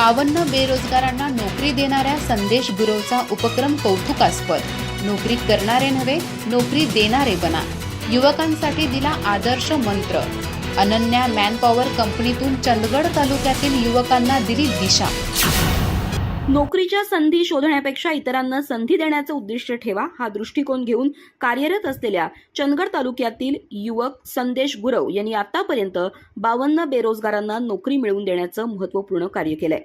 बावन्न बेरोजगारांना नोकरी देणाऱ्या संदेश गुरवचा उपक्रम कौतुकास्पद. नोकरी करणारे नव्हे नोकरी देणारे बना. युवकांसाठी दिला आदर्श मंत्र. अनन्या मॅनपॉवर कंपनीतून चंदगड तालुक्यातील युवकांना दिली दिशा. नोकरीच्या संधी शोधण्यापेक्षा इतरांना संधी देण्याचं उद्दिष्ट ठेवा हा दृष्टिकोन घेऊन कार्यरत असलेल्या चंदगड तालुक्यातील युवक संदेश गुरव यांनी आतापर्यंत बावन्न बेरोजगारांना नोकरी मिळवून देण्याचं महत्त्वपूर्ण कार्य केलंय.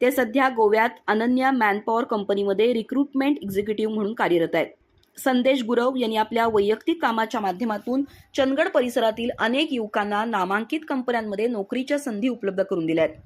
ते सध्या गोव्यात अनन्या मॅनपॉवर कंपनीमध्ये रिक्रुटमेंट एक्झिक्युटिव्ह म्हणून कार्यरत आहेत. संदेश गुरव यांनी आपल्या वैयक्तिक कामाच्या माध्यमातून चंदगड परिसरातील अनेक युवकांना नामांकित कंपन्यांमध्ये नोकरीच्या संधी उपलब्ध करून दिल्या आहेत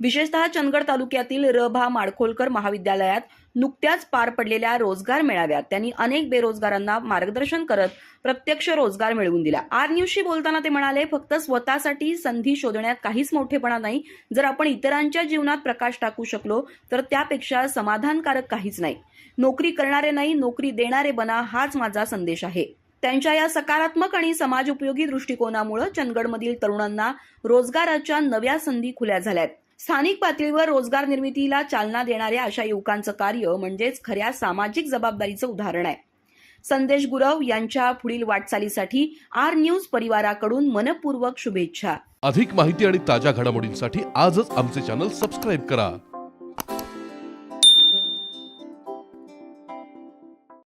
विशेषतः चंदगड तालुक्यातील र भा माडखोलकर महाविद्यालयात नुकत्याच पार पडलेल्या रोजगार मेळाव्यात त्यांनी अनेक बेरोजगारांना मार्गदर्शन करत प्रत्यक्ष रोजगार मिळवून दिला. आर न्यूजशी बोलताना ते म्हणाले फक्त स्वतःसाठी संधी शोधण्यात काहीच मोठेपणा नाही. जर आपण इतरांच्या जीवनात प्रकाश टाकू शकलो तर त्यापेक्षा समाधानकारक काहीच नाही. नोकरी करणारे नाही नोकरी देणारे बना हाच माझा संदेश आहे. त्यांच्या या सकारात्मक आणि समाज उपयोगी दृष्टिकोनामुळे चंदगडमधील तरुणांना रोजगाराच्या नव्या संधी खुल्या झाल्यात. स्थानिक पातळीवर रोजगार निर्मितीला चालना देणाऱ्या अशा युवकांचं कार्य म्हणजेच खऱ्या सामाजिक जबाबदारीचं उदाहरण आहे. संदेश गुरव यांच्या पुढील वाटचालीसाठी आर न्यूज परिवाराकडून मनपूर्वक शुभेच्छा. अधिक माहिती आणि ताज्या घडामोडींसाठी आजच आमचे चॅनल सबस्क्राईब करा.